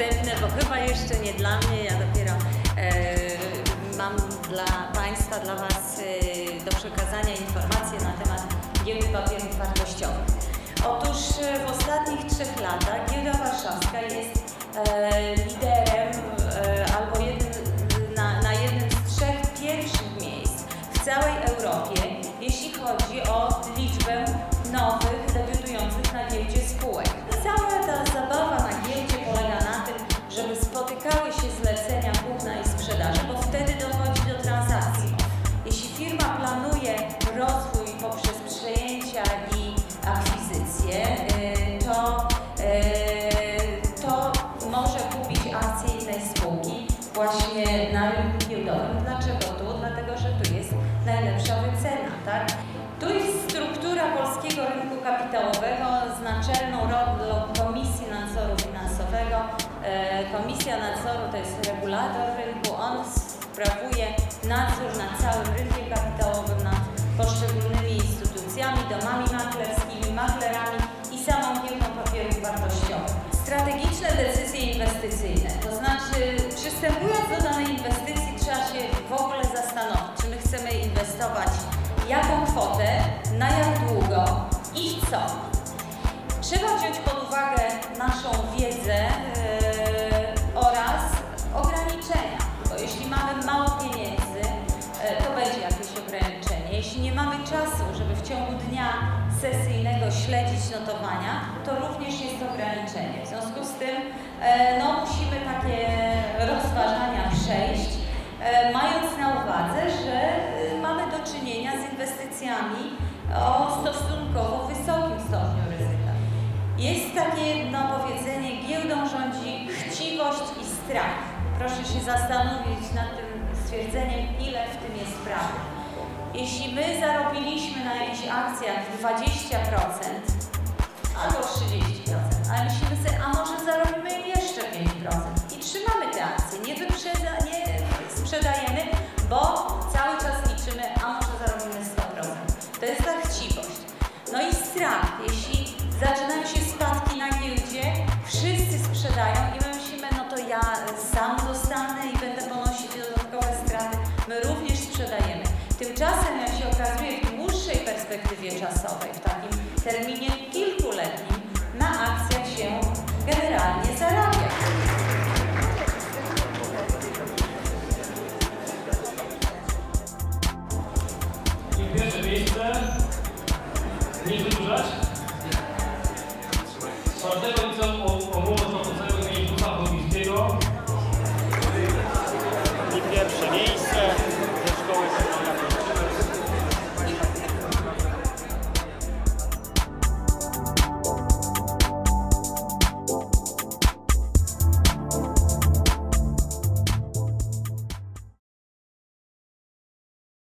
słowo wstępne, bo chyba jeszcze nie dla mnie. Ja dopiero e, mam dla Państwa, dla Was e, do przekazania informacje na temat giełdy papierów wartościowych. Otóż e, w ostatnich trzech latach giełda warszawska jest liderem albo jednym, na, na jednym z trzech pierwszych miejsc w całej Europie, jeśli chodzi o liczbę właśnie na rynku giełdowym. Dlaczego tu? Dlatego, że tu jest najlepsza wycena, tak? Tu jest struktura polskiego rynku kapitałowego z naczelną rolą Komisji Nadzoru Finansowego. E, Komisja Nadzoru to jest regulator rynku, on sprawuje nadzór nad całym rynkiem kapitałowym, przystępując do danej inwestycji trzeba się w ogóle zastanowić, czy my chcemy inwestować jaką kwotę, na jak długo i w co. Trzeba wziąć pod uwagę naszą wiedzę yy, oraz ograniczenia, bo jeśli mamy mało pieniędzy, yy, to będzie jakieś ograniczenie. Jeśli nie mamy czasu, żeby w ciągu dnia sesyjnego śledzić notowania, to również jest ograniczenie. W związku z tym yy, strach. Proszę się zastanowić nad tym stwierdzeniem, ile w tym jest prawdy. Jeśli my zarobiliśmy na jakichś akcjach 20% albo 30%, ale myślimy sobie, a może zarobimy jeszcze 5% i trzymamy te akcje, nie, wyprzedza, nie sprzedajemy, bo cały czas liczymy, a może zarobimy 100%. To jest ta chciwość. No i strach. czasowej, w takim terminie kilkuletnim na akcjach się generalnie zarabia. I pierwsze miejsce, nie wydłużać, czwartego